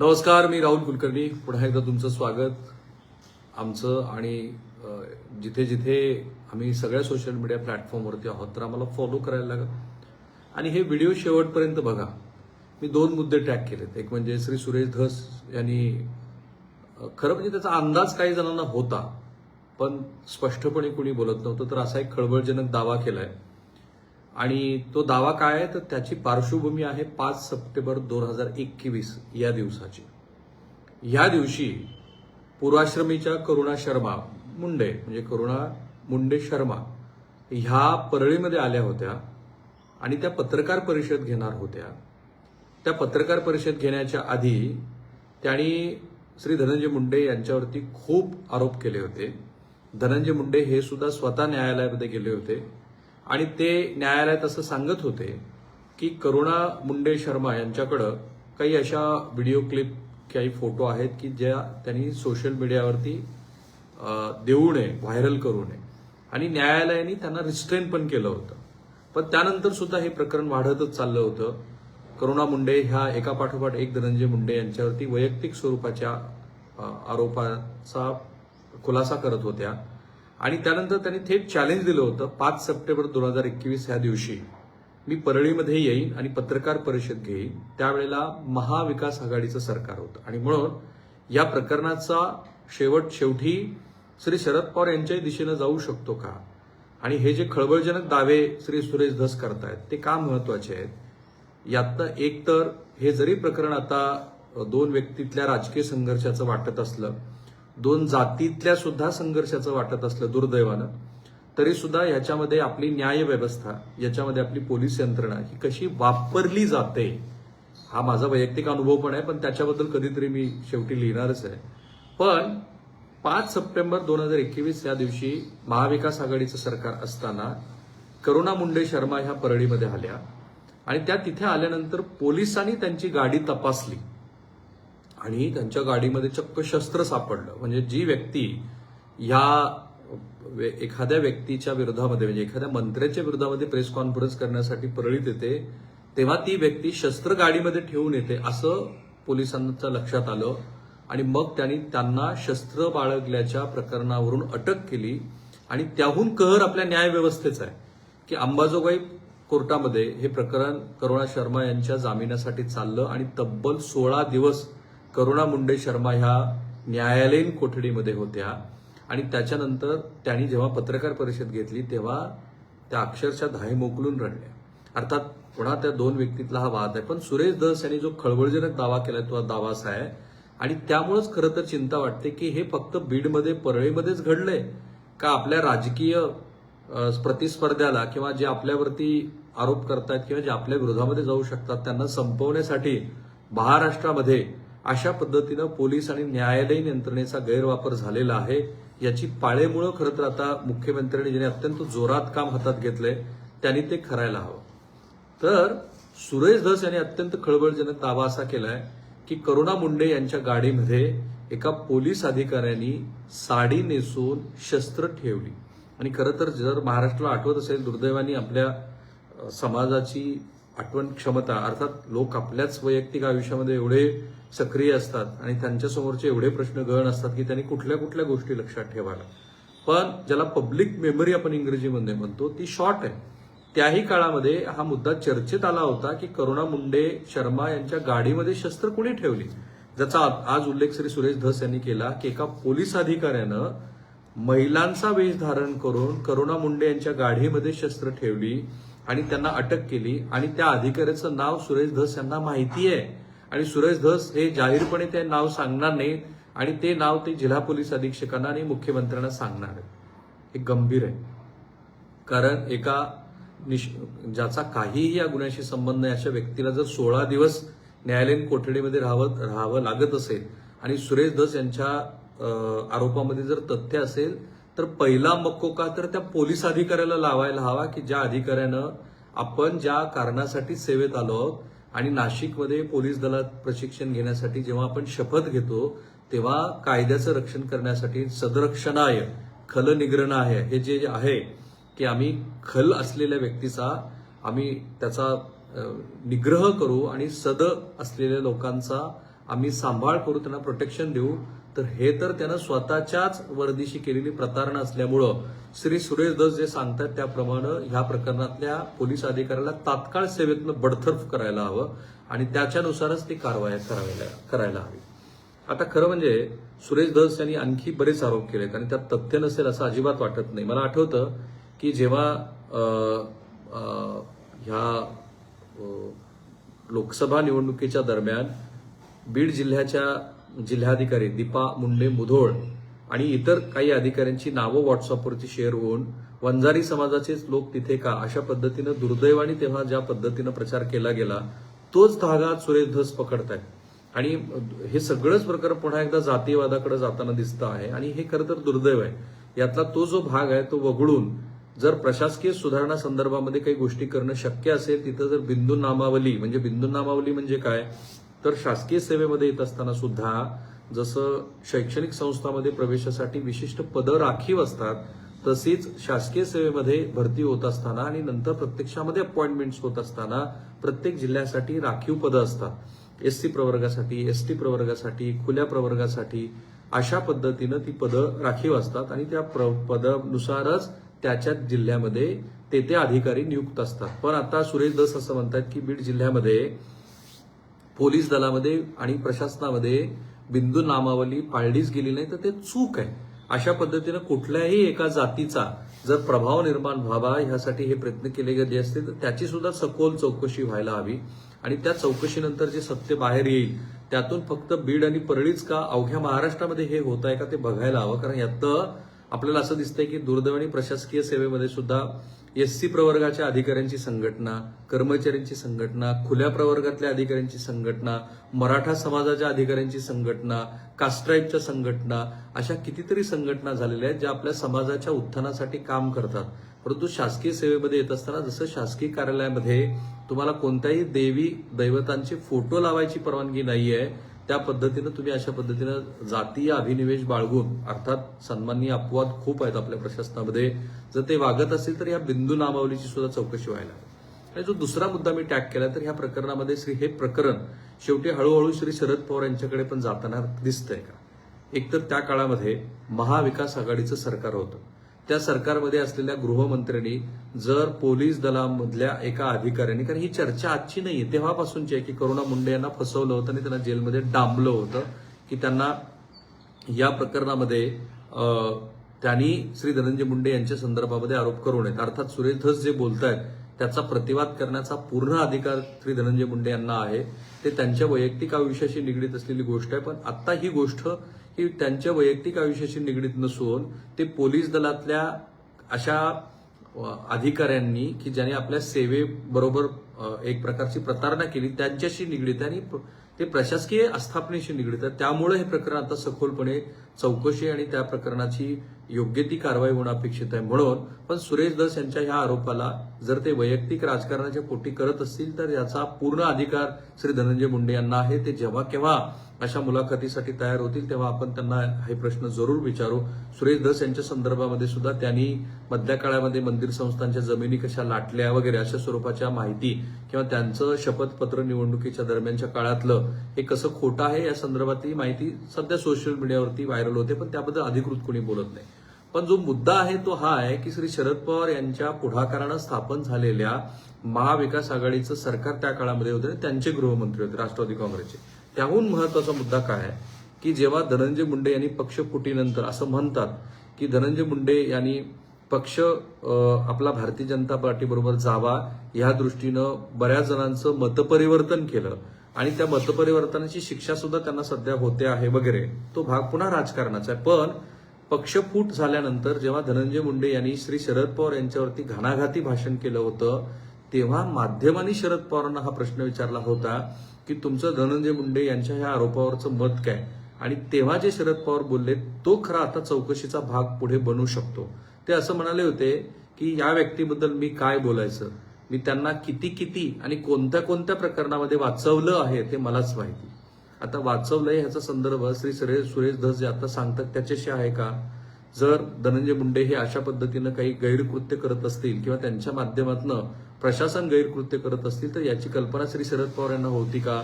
नमस्कार मी राहुल कुलकर्णी. पुन्हा एकदा तुमचं स्वागत. आमचं आणि जिथे जिथे आम्ही सगळ्या सोशल मीडिया प्लॅटफॉर्मवरती आहोत तर आम्हाला फॉलो करायला लागा आणि हे व्हिडिओ शेवटपर्यंत बघा. मी दोन मुद्दे टॅग केलेत. एक म्हणजे श्री सुरेश धस यांनी खरं म्हणजे त्याचा अंदाज काही जणांना होता पण स्पष्टपणे कुणी बोलत नव्हतं तर असा एक खळबळजनक दावा केलाय. आणि तो दावा काय आहे? तर त्याची पार्श्वभूमी आहे पाच सप्टेंबर दोन हजार एकवीस या दिवसाची. या दिवशी पूर्वाश्रमीच्या करुणा शर्मा मुंडे म्हणजे करुणा मुंडे शर्मा ह्या परळीमध्ये आल्या होत्या आणि त्या पत्रकार परिषद घेणार होत्या. त्या पत्रकार परिषद घेण्याच्या आधी त्यांनी श्री धनंजय मुंडे यांच्यावरती खूप आरोप केले होते. धनंजय मुंडे हे सुद्धा स्वतः न्यायालयामध्ये गेले होते. आणि ते न्यायालयात असं सांगत होते की करुणा मुंडे शर्मा यांच्याकडं काही अशा व्हिडिओ क्लिप काही फोटो आहेत की ज्या त्यांनी सोशल मीडियावरती देऊ नये व्हायरल करू नये. आणि न्यायालयाने त्यांना रिस्ट्रेन पण केलं होतं. पण त्यानंतर सुद्धा हे प्रकरण वाढतच चाललं होतं. करुणा मुंडे ह्या एका पाठोपाठ एक धनंजय मुंडे यांच्यावरती वैयक्तिक स्वरूपाच्या आरोपाचा खुलासा करत होत्या. आणि त्यानंतर त्यांनी थेट चॅलेंज दिलं होतं पाच सप्टेंबर दोन हजार एकवीस ह्या दिवशी. मी परळीमध्ये येईन आणि पत्रकार परिषद घेईन. त्यावेळेला महाविकास आघाडीचं सरकार होतं. आणि म्हणून या प्रकरणाचा शेवट शेवटी श्री शरद पवार यांच्याही दिशेनं जाऊ शकतो का? आणि हे जे खळबळजनक दावे श्री सुरेश धस करतायत ते का महत्त्वाचे आहेत? यातनं एक तर हे जरी प्रकरण आता दोन व्यक्तीतल्या राजकीय संघर्षाचं वाटत असलं दोन जातीतल्या सुद्धा संघर्षाचं वाटत असलं दुर्दैवानं तरी सुद्धा याच्यामध्ये आपली न्याय व्यवस्था याच्यामध्ये आपली पोलीस यंत्रणा ही कशी वापरली जाते हा माझा वैयक्तिक अनुभव पण आहे पण त्याच्याबद्दल कधीतरी मी शेवटी लिहिणारच आहे. पण पाच सप्टेंबर दोन हजार एकवीस या दिवशी महाविकास आघाडीचं सरकार असताना करुणा मुंडे शर्मा ह्या परळीमध्ये आल्या आणि त्या तिथे आल्यानंतर पोलिसांनी त्यांची गाडी तपासली. आणि त्यांच्या गाडीमध्ये चक्क शस्त्र सापडलं. म्हणजे जी व्यक्ती ह्या एखाद्या व्यक्तीच्या विरोधामध्ये म्हणजे एखाद्या मंत्र्याच्या विरोधामध्ये प्रेस कॉन्फरन्स करण्यासाठी परळीत येते तेव्हा ती व्यक्ती शस्त्र गाडीमध्ये ठेवून येते असं पोलिसांच्या लक्षात आलं. आणि मग त्यांनी त्यांना शस्त्र बाळगल्याच्या प्रकरणावरून अटक केली. आणि त्याहून कहर आपल्या न्यायव्यवस्थेचा आहे की अंबाजोगाई कोर्टामध्ये हे प्रकरण करुणा शर्मा यांच्या जामिनासाठी चाललं आणि तब्बल सोळा दिवस करुणा मुंडे शर्मा ह्या न्यायालयीन कोठडीमध्ये होत्या. आणि त्याच्यानंतर त्यांनी जेव्हा पत्रकार परिषद घेतली तेव्हा त्या अक्षरशः धाय मोकलून रडल्या. अर्थात पुन्हा त्या दोन व्यक्तीतला हा वाद आहे. पण सुरेश धस यांनी जो खळबळजनक दावा केलाय तो हा दावा असा आहे. आणि त्यामुळेच खरं तर चिंता वाटते की हे फक्त बीडमध्ये परळीमध्येच घडलंय का आपल्या राजकीय प्रतिस्पर्ध्याला किंवा जे आपल्यावरती आरोप करतायत किंवा जे आपल्या विरोधामध्ये जाऊ शकतात त्यांना संपवण्यासाठी महाराष्ट्रामध्ये अशा पद्धतीनं पोलीस आणि न्यायालयीन यंत्रणेचा गैरवापर झालेला आहे. याची पाळेमुळं खरं तर आता मुख्यमंत्र्यांनी ज्याने अत्यंत जोरात काम हातात घेतलंय त्यांनी ते करायला हवं. तर सुरेश धस यांनी अत्यंत खळबळजनक दावा असा केलाय की करुणा मुंडे यांच्या गाडीमध्ये एका पोलीस अधिकाऱ्यांनी साडी नेसून शस्त्र ठेवली. आणि खरं तर जर महाराष्ट्राला आठवत असेल दुर्दैवानी आपल्या समाजाची आठवण क्षमता अर्थात लोक आपल्याच वैयक्तिक आयुष्यामध्ये एवढे सक्रिय असतात आणि त्यांच्या समोरचे एवढे प्रश्न गहन असतात की त्यांनी कुठल्या कुठल्या गोष्टी लक्षात ठेवायला पण ज्याला पब्लिक मेमरी आपण इंग्रजीमध्ये म्हणतो ती शॉर्ट आहे. त्याही काळामध्ये हा मुद्दा चर्चेत आला होता की करुणा मुंडे शर्मा यांच्या गाडीमध्ये शस्त्र कुणी ठेवली? ज्याचा आज उल्लेख श्री सुरेश धस यांनी केला की एका पोलीस अधिकाऱ्यानं महिलांचा वेश धारण करून करुणा मुंडे यांच्या गाडीमध्ये शस्त्र ठेवली. आणि त्यांना अटक केली. आणि त्या अधिकाऱ्याचं नाव सुरेश धस यांना माहिती आहे. आणि सुरेश धस हे जाहीरपणे ते नाव सांगणार नाहीत. आणि ते नाव ते जिल्हा पोलीस अधीक्षकांना आणि मुख्यमंत्र्यांना सांगणार आहेत. हे गंभीर आहे. कारण एका निश ज्याचा काहीही या गुन्ह्याशी संबंध नाही अशा व्यक्तीला जर सोळा दिवस न्यायालयीन कोठडीमध्ये राहावं राहावं लागत असेल आणि सुरेश धस यांच्या आरोपामध्ये जर तथ्य असेल तर पहिला मक्कोका तर त्या पोलीस अधिकाऱ्याला लावायला हवा की ज्या अधिकाऱ्यानं आपण ज्या कारणासाठी सेवेत आलो आहोत आणि नाशिकमध्ये पोलीस दलात प्रशिक्षण घेण्यासाठी जेव्हा आपण शपथ घेतो तेव्हा कायद्याचं रक्षण करण्यासाठी सदरक्षणाय खल आहे हे जे आहे की आम्ही खल असलेल्या व्यक्तीचा आम्ही त्याचा निग्रह करू आणि सद असलेल्या लोकांचा आम्ही सांभाळ करू त्यांना प्रोटेक्शन देऊ तर हे तर त्यानं स्वतःच्याच वर्दीशी केलेली प्रतारणा असल्यामुळं श्री सुरेश दस जे सांगतात त्याप्रमाणे ह्या प्रकरणातल्या पोलीस अधिकाऱ्याला तात्काळ सेवेतनं बडतर्फ करायला हवं आणि त्याच्यानुसारच ती कारवाई करायला करायला हवी. आता खरं म्हणजे सुरेश धस यांनी आणखी बरेच आरोप केलेत आणि त्यात तथ्य नसेल असं अजिबात वाटत नाही. मला आठवतं की जेव्हा ह्या लोकसभा निवडणुकीच्या दरम्यान बीड जिल्ह्याच्या जिल्हाधिकारी दीपा मुंडे मुधोळ आणि इतर काही अधिकाऱ्यांची नावं व्हॉट्सअपवरती शेअर होऊन वंजारी समाजाचेच लोक तिथे का? अशा पद्धतीनं दुर्दैवाने तेव्हा ज्या पद्धतीनं प्रचार केला गेला तोच धागा सुरेश धस आहे आणि हे सगळंच प्रकरण पुन्हा एकदा जातीयवादाकडे जाताना दिसतं आहे आणि हे खरं तर दुर्दैव आहे. यातला तो जो भाग आहे तो वगळून जर प्रशासकीय सुधारणा संदर्भामध्ये काही गोष्टी करणं शक्य असेल तिथं जर बिंदू नामावली म्हणजे बिंदू नामावली म्हणजे काय? तर शासकीय सेवेमध्ये येत असताना सुद्धा जसं शैक्षणिक संस्थांमध्ये प्रवेशासाठी विशिष्ट पदं राखीव असतात तसेच शासकीय सेवेमध्ये भरती होत असताना आणि नंतर प्रत्यक्षामध्ये अपॉइंटमेंट्स होत असताना प्रत्येक जिल्ह्यासाठी राखीव पदं असतात. एस सी प्रवर्गासाठी एस टी प्रवर्गासाठी खुल्या प्रवर्गासाठी अशा पद्धतीनं ती पदं राखीव असतात आणि त्या प्र पदानुसारच त्याच्या जिल्ह्यामध्ये ते ते अधिकारी नियुक्त असतात. पण आता सुरेश दस असं म्हणतात की बीड जिल्ह्यामध्ये पोलीस दलामध्ये आणि प्रशासनामध्ये बिंदू नामावली पाळलीच गेली नाही तर ते चूक आहे. अशा पद्धतीनं कुठल्याही एका जातीचा जर प्रभाव निर्माण व्हावा ह्यासाठी हे प्रयत्न केले गेले असते तर त्याची सुद्धा सखोल चौकशी व्हायला हवी. आणि त्या चौकशीनंतर जे सत्य बाहेर येईल त्यातून फक्त बीड आणि परळीच का अवघ्या महाराष्ट्रामध्ये हे होत आहे का ते बघायला हवं? कारण यात आपल्याला असं दिसतंय की दुर्दैवानी प्रशासकीय सेवेमध्ये सुद्धा एस सी प्रवर्गाच्या अधिकाऱ्यांची संघटना कर्मचाऱ्यांची संघटना खुल्या प्रवर्गातल्या अधिकाऱ्यांची संघटना मराठा समाजाच्या अधिकाऱ्यांची संघटना कास्ट्राईबच्या संघटना अशा कितीतरी संघटना झालेल्या आहेत ज्या आपल्या समाजाच्या उत्थानासाठी काम करतात. परंतु शासकीय सेवेमध्ये येत असताना जसं शासकीय कार्यालयामध्ये तुम्हाला कोणत्याही देवी दैवतांचे फोटो लावायची परवानगी नाहीये त्या पद्धतीनं तुम्ही अशा पद्धतीनं जातीय अभिनिवेश बाळगून अर्थात सन्माननीय अपवाद खूप आहेत आपल्या प्रशासनामध्ये जर ते वागत असेल तर या बिंदू नामावलीची सुद्धा चौकशी व्हायला आणि जो दुसरा मुद्दा मी टॅग केला तर ह्या प्रकरणामध्ये श्री हे प्रकरण शेवटी हळूहळू श्री शरद पवार यांच्याकडे पण जाताना दिसतंय का? एकतर त्या काळामध्ये महाविकास आघाडीचं सरकार होतं. त्या सरकारमध्ये असलेल्या गृहमंत्र्यांनी जर पोलीस दलामधल्या एका अधिकाऱ्याने कारण ही चर्चा आजची नाहीये तेव्हापासूनची आहे की करुणा मुंडे यांना फसवलं होतं आणि त्यांना जेलमध्ये डांबलं होतं की त्यांना या प्रकरणामध्ये त्यांनी श्री धनंजय मुंडे यांच्या संदर्भामध्ये आरोप करू नयेत. अर्थात सुरेश धस जे बोलतायत त्याचा प्रतिवाद करण्याचा पूर्ण अधिकार श्री धनंजय मुंडे यांना आहे. ते त्यांच्या वैयक्तिक आयुष्याशी निगडीत असलेली गोष्ट आहे पण आता ही गोष्ट की त्यांच्या वैयक्तिक आयुष्याशी निगडीत नसून ते पोलीस दलातल्या अशा अधिकाऱ्यांनी की ज्याने आपल्या सेवेबरोबर एक प्रकारची प्रतारणा केली त्यांच्याशी निगडीत आहे आणि ते प्रशासकीय आस्थापनेशी निगडीत आहे त्यामुळे हे प्रकरण आता सखोलपणे चौकशी आणि त्या प्रकरणाची योग्य ती कारवाई होणं अपेक्षित आहे म्हणून. पण सुरेश दस यांच्या ह्या आरोपाला जर ते वैयक्तिक राजकारणाच्या पोटी करत असतील तर याचा पूर्ण अधिकार श्री धनंजय मुंडे यांना आहे. ते जेव्हा केव्हा अशा मुलाखतीसाठी तयार होतील तेव्हा आपण त्यांना हे प्रश्न जरूर विचारू. सुरेश दस यांच्या संदर्भामध्ये सुद्धा त्यांनी मधल्या काळामध्ये मंदिर संस्थांच्या जमिनी कशा लाटल्या वगैरे अशा स्वरूपाच्या माहिती किंवा त्यांचं शपथपत्र निवडणुकीच्या दरम्यानच्या काळातलं हे कसं खोटं आहे या संदर्भातली माहिती सध्या सोशल मीडियावरती व्हायरल होते पण त्याबद्दल अधिकृत कोणी बोलत नाही. पण जो मुद्दा आहे तो हा आहे की श्री शरद पवार यांच्या पुढाकारानं स्थापन झालेल्या महाविकास आघाडीचं सरकार त्या काळामध्ये होते त्यांचे गृहमंत्री होते राष्ट्रवादी काँग्रेसचे. त्याहून महत्त्वाचा मुद्दा काय आहे? की जेव्हा धनंजय मुंडे यांनी पक्षपुटीनंतर असं म्हणतात की धनंजय मुंडे यांनी पक्ष आपला भारतीय जनता पार्टीबरोबर जावा या दृष्टीनं बऱ्याच जणांचं मतपरिवर्तन केलं आणि त्या मतपरिवर्तनाची शिक्षा सुद्धा त्यांना सध्या होते आहे वगैरे. तो भाग पुन्हा राजकारणाचा आहे. पण पक्षफूट झाल्यानंतर जेव्हा धनंजय मुंडे यांनी श्री शरद पवार यांच्यावरती घणाघाती भाषण केलं होतं तेव्हा माध्यमांनी शरद पवारांना हा प्रश्न विचारला होता की तुमचं धनंजय मुंडे यांच्या ह्या आरोपावरचं मत काय? आणि तेव्हा जे शरद पवार बोलले तो खरा आता चौकशीचा भाग पुढे बनू शकतो. ते असं म्हणाले होते की या व्यक्तीबद्दल मी काय बोलायचं? मी त्यांना किती किती आणि कोणत्या कोणत्या प्रकरणामध्ये वाचवलं आहे ते मलाच माहिती. आता वाचवलंय ह्याचा संदर्भ श्री सुरेश सुरेश धस जे आता सांगतात त्याच्याशी आहे का? जर धनंजय मुंडे हे अशा पद्धतीनं काही गैरकृत्य करत असतील किंवा त्यांच्या माध्यमातून प्रशासन गैरकृत्य करत असतील तर याची कल्पना श्री शरद पवार यांना होती का?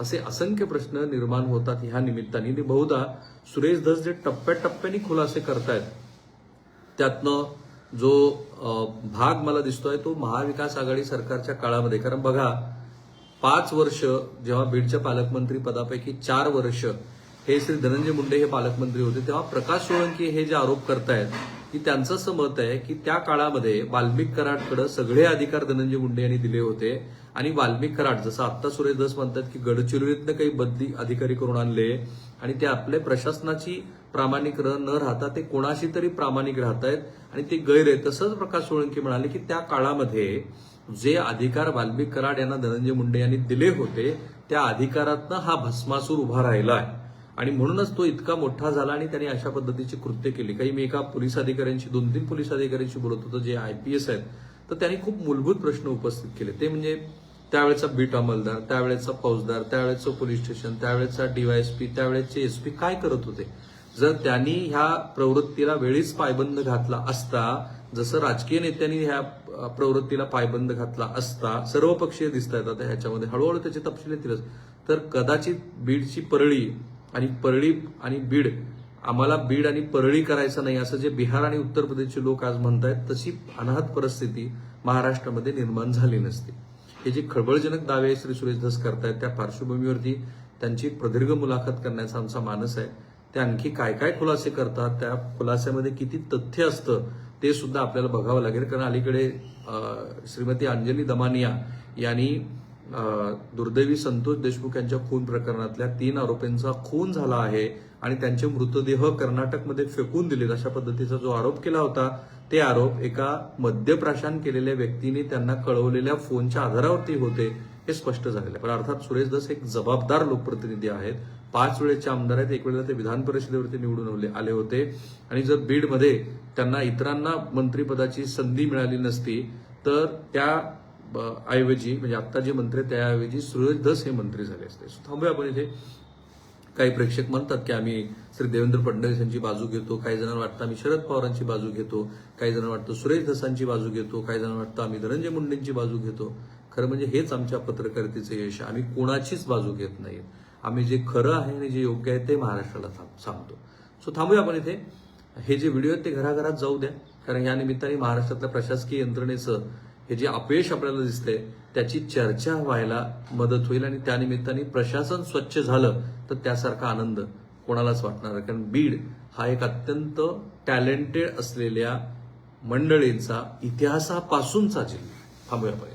असे असंख्य प्रश्न निर्माण होतात ह्या निमित्ताने. बहुधा सुरेश धस जे टप्प्याटप्प्याने खुलासे करतायत त्यातनं जो भाग मला दिसतोय तो महाविकास आघाडी सरकारच्या काळामध्ये. कारण बघा पाच वर्ष जेव्हा बीडच्या पालकमंत्री पदापैकी चार वर्ष हे श्री धनंजय मुंडे हे पालकमंत्री होते तेव्हा प्रकाश सोळंकी हे जे आरोप करतायत की त्यांचं असं मत आहे की त्या काळामध्ये वाल्मिक कराडकडे सगळे अधिकार धनंजय मुंडे यांनी दिले होते. आणि वाल्मिक कराड जसं आत्ता सुरेश दस म्हणतात की गडचिरोलीतनं काही बदली अधिकारी करून आणले आणि ते आपल्या प्रशासनाची प्रामाणिक र- न राहता ते कोणाशी तरी प्रामाणिक राहत आहेत आणि ते गैर आहे तसंच प्रकाश सोळंकी म्हणाले की त्या काळामध्ये जे अधिकार वाल्मिक कराड यांना धनंजय मुंडे यांनी दिले होते त्या अधिकारातनं हा भस्मासूर उभा राहिला आहे. आणि म्हणूनच तो इतका मोठा झाला आणि त्यांनी अशा पद्धतीची कृत्य केली. काही मी एका पोलीस अधिकाऱ्यांशी दोन तीन पोलीस अधिकाऱ्यांशी बोलत होतो जे आयपीएस आहेत तर त्यांनी खूप मूलभूत प्रश्न उपस्थित केले. ते म्हणजे त्यावेळेचा बीट अंमलदार त्यावेळेचा फौजदार त्यावेळेचं पोलीस स्टेशन त्यावेळेचा डीवायएसपी त्यावेळेचे एसपी काय करत होते? जर त्यांनी ह्या प्रवृत्तीला वेळीच पायबंद घातला असता जसं राजकीय नेत्यांनी ह्या प्रवृत्तीला पायबंद घातला असता सर्व पक्षीय दिसत आहेत आता ह्याच्यामध्ये. हळूहळू त्याचे तपशील येतीलच तर कदाचित बीडची परळी आणि परळी आणि बीड आम्हाला बीड आणि परळी करायचं नाही असं जे बिहार आणि उत्तर प्रदेशचे लोक आज म्हणतायत तशी अनाहत परिस्थिती महाराष्ट्रामध्ये निर्माण झाली नसती. हे जे खळबळजनक दावे श्री सुरेश धस करतायत त्या पार्श्वभूमीवरती त्यांची प्रदीर्घ मुलाखत करण्याचा आमचा मानस आहे. ते आणखी काय काय खुलासे करतात त्या खुलास्यामध्ये किती तथ्य असतं ते सुद्धा आपल्याला बघावं लागेल. कारण अलीकडे श्रीमती अंजली दमानिया यांनी दुर्दैवी संतोष देशमुख यांच्या खून प्रकरणातल्या तीन आरोपींचा खून झाला आहे आणि त्यांचे मृतदेह कर्नाटकमध्ये फेकून दिलेत अशा पद्धतीचा जो आरोप केला होता ते आरोप एका मद्यप्राशान केलेल्या व्यक्तीने त्यांना कळवलेल्या फोनच्या आधारावरती होते हे स्पष्ट झालेलं आहे. पण अर्थात सुरेश दस एक जबाबदार लोकप्रतिनिधी आहेत. पाच वेळेचे आमदार आहेत एक वेळेला ते विधान परिषदेवरती निवडून आले- होते. आणि जर बीडमध्ये त्यांना इतरांना मंत्रिपदाची संधी मिळाली नसती तर त्या ब- ऐवजी म्हणजे आता जे मंत्री त्याऐवजी सुरेश धस हे मंत्री झाले असते. थांबूया आपण इथे. काही प्रेक्षक म्हणतात की आम्ही श्री देवेंद्र फडणवीस यांची बाजू घेतो काही जणांना वाटतं आम्ही शरद पवारांची बाजू घेतो काही जणांना वाटतं सुरेश धसांची बाजू घेतो काही जणांना वाटतं आम्ही धनंजय मुंडेंची बाजू घेतो. खरं म्हणजे हेच आमच्या पत्रकारितेचं यश आम्ही कोणाचीच बाजू घेत नाही. आम्ही जे खरं आहे आणि जे योग्य आहे ते महाराष्ट्राला थांब- सांगतो. सो थांबूया आपण इथे. हे जे व्हिडिओ आहेत ते घराघरात जाऊ द्या. कारण या निमित्ताने महाराष्ट्रातल्या प्रशासकीय यंत्रणेचं हे जे अपयश आपल्याला दिसतंय त्याची चर्चा व्हायला मदत होईल आणि त्यानिमित्ताने प्रशासन स्वच्छ झालं तर त्यासारखा आनंद कोणालाच वाटणार कारण बीड हा एक अत्यंत टॅलेंटेड असलेल्या मंडळींचा इतिहासापासूनचा जिल्हा थांबूया पाहिजे